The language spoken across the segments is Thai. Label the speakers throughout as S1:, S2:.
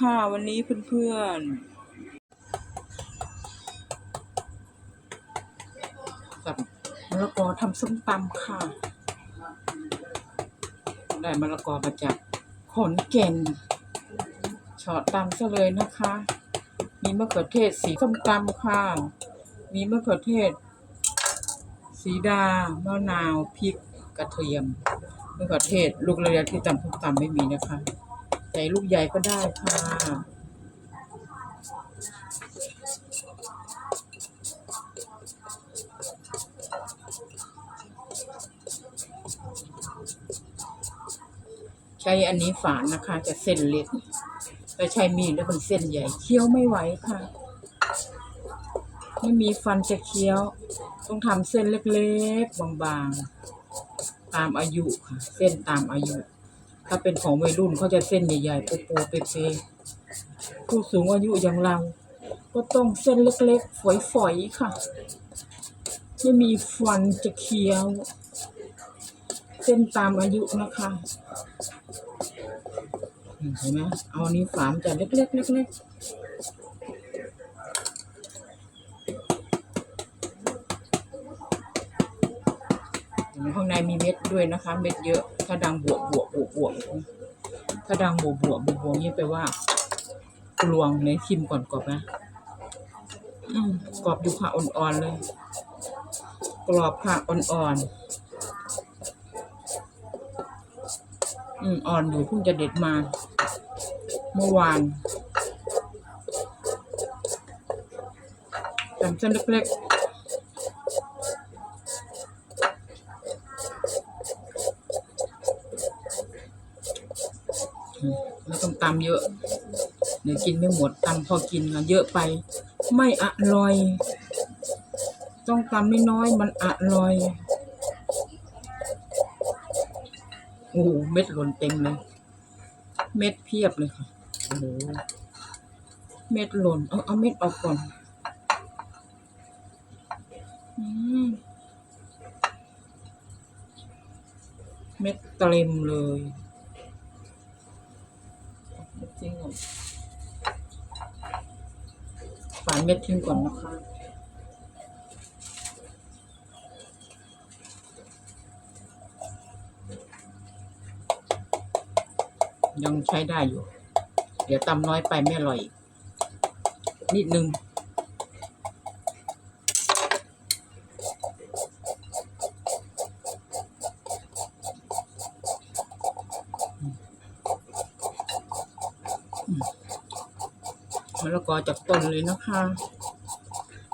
S1: ค่ะวันนี้เพื่อนๆกับมะละกอทำส้มตำค่ะ ได้มะละกอมาจากขอนแก่นเฉาะตำซะเลยนะคะ มีมะเขือเทศสีส้มตำค่ะ มีมะเขือเทศ สีดามะนาวพริกกระเทียมมะเขือเทศ ลูกระยะที่ตำส้มตำไม่มีนะคะ ส่ลูกใหญ่ก็ได้ค่ะ ใช้อันนี้ฝานนะคะ จะเส้นเล็กแต่ใช้มีดแล้วมันเส้นใหญ่เคี้ยวไม่ไหวค่ะ ไม่มีฟันจะเคี้ยว ต้องทำเส้นเล็กๆ บางๆ ตามอายุค่ะ เส้นตามอายุ ถ้าเป็นของวัยรุ่นเขาจะเส้นใหญ่ๆโปโปเปๆผู้สูงอายุอย่างเรา ก็ต้องเส้นเล็กๆ ฝอยๆ ค่ะ ไม่มีฟันจะเคี้ยว เส้นตามอายุนะคะเห็นไหมเอาอันนี้ฝามจะเล็กๆเล็กๆ ข้างในมีเม็ดด้วยนะคะ เม็ดเยอะ ถ้าดังบวกบวกบวกบวกถ้าดังบวกบวกบวกบวกนี่แปลว่ากลวงในชิมก่อนกรอบนะกรอบอยู่ค่ะอ่อนๆเลย กรอบค่ะอ่อนๆอืมอ่อนอยู่เพิ่งจะเด็ดมา เมื่อวานตำเส้นเล็กๆ ตำเยอะเดี๋ยวกินไม่หมดตำพอกินค่ะเยอะไป ไม่อร่อย ต้องตำน้อยๆมันอร่อยโอ้โหเม็ดหล่นเต็มเลย เม็ดเพียบเลยค่ะโอ้โหเม็ดหล่นเอาเอาเม็ดออกก่อนอืมเม็ดเต็มเลย ทิ้งก่อนฝานเม็ดทิ้งก่อนนะคะยังใช้ได้อยู่ เดี๋ยวตำน้อยไปไม่อร่อยอีกนิดนึง มะละกอจากต้นเลยนะคะ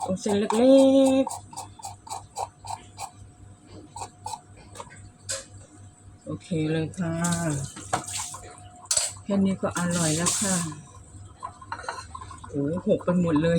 S1: ตรงเส้นเล็กๆ โอเคเลยค่ะ แค่นี้ก็อร่อยแล้วค่ะโอ้โหหกไปหมดเลย